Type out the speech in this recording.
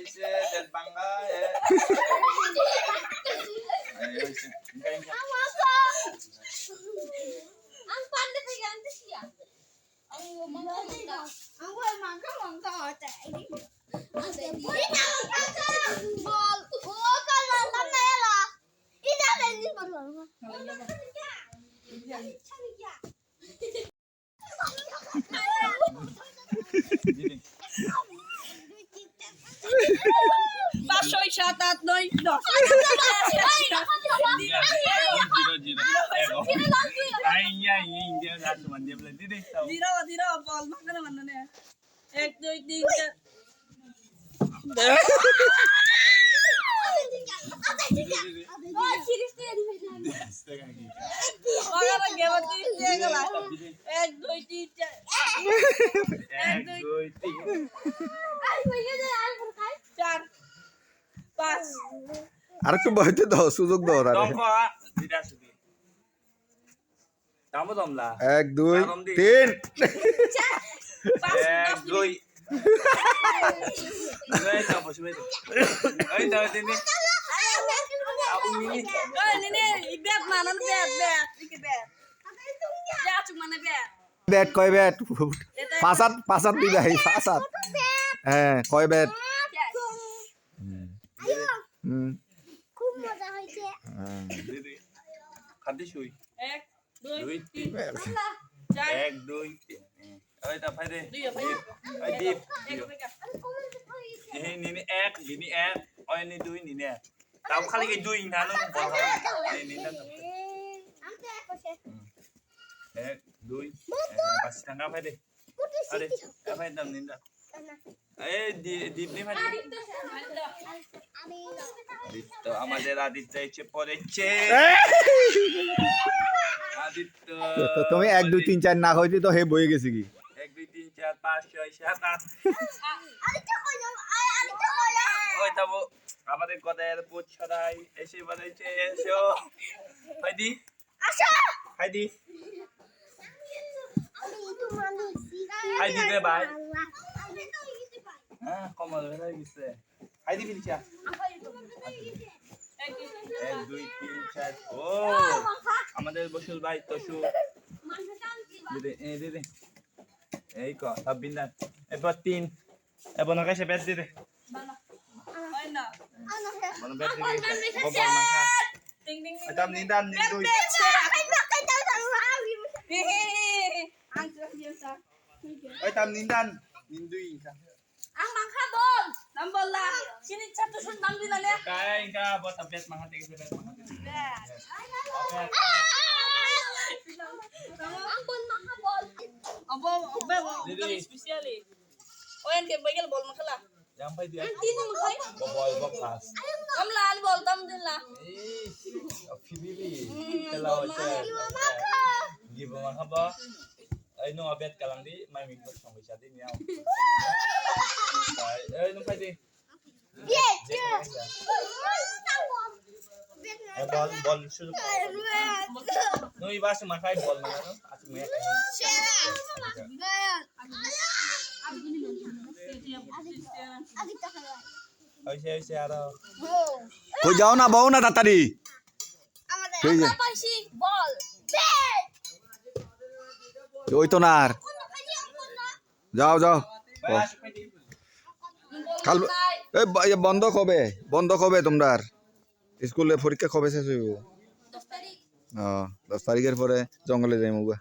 is it? That bangga? Yeah. Ayo, is it? Enggak, enggak. Ang panda pa yan, this year. Ang mangga, mangga. Ang mangga, mangga. Ang mangga, mangga. Ball. Oh, kalau lama ya. Ini ada ini baru lama. Jadi dia di sana. ওখানে গেবার তিরিশ দিয়ে গেল এক দুই তিন এক দুই তিন Ay, may ganun ang berkay. চার পাঁচ আরেকটু বয়তে দাও সুযোগ দাও দমলা এক দুই তিন। পাঁচ এক দুই। মিনি ব্যাট মানান ব্যাট ব্যাট। ইকে ব্যাট। ব্যাট মানে ব্যাট। ব্যাট কয় ব্যাট? পাঁচাত পাঁচাত দিবা পাঁচাত হ্যাঁ কয় ব্যাট? খুব মজা হয়েছে হ্যাঁ। দিদি খাদি শুই এক দুই তিন এক দুই তিন ওই তা ভাই ওই দীপ এই নিনি এক নিনি এক ওই নি দুই নিনি এক তাও খালি কি দুই না নো বল এই নিনি না. এক দুই পাঁচ টাকা ফাইদে আরে এ দাম নিন এই আদিত্য আমাদের আদিত্য এসে পড়েছে। আদিত্য। তো তুমি এক দুই তিন চার না হইতে তো হে বয়ে গেছি কি? এক দুই তিন চার পাঁচ ছয় সাত আট. ওই তাবো আমাদের পোচ ছড়াই এসে বলেছে এসো। হাইদি। Asya! হাইদি Ami ito হ্যাঁ কমল হয়ে গেছে। হাইদি বিলিছা এক দুই তিন এক দুই তিন চার ও আমাদের বসুল ভাই তসু। দিদি এই দিদি। এই ক সব বিন্দান এরপর তিন। এবার নকাশে বেদ দিদি। বানা ওই না Ano siya? মানে বেদ দিদি Ay, sa ang sun কা মাখা abo obe ke bagel bol makhala জাম ভাই দিয়া tino makai বল বল class kam la ali bol tam din la এই ফিবিলি তেলা হচ্ছে গিব মাখাবা এই নো আবেদ কালাং দি মাই মিক বস সঙ্গে সাথে নিয়াও এই নো ফাইদি Yes, yes. এই বল বল শুরু নো ইবাস মাখাই বল না নো আজ মে কাহি হইছে হইছে আর কই যাও না বউ না তাড়াতাড়ি সেই যে পাইছি বল বেট ওই তো না আর। যাও যাও। কাল এই বন্ধ কবে? বন্ধ কবে তোমরা স্কুলে পরীক্ষা কবে শেষ হইব? ও দশ তারিখের পরে জঙ্গলে যাই মুগা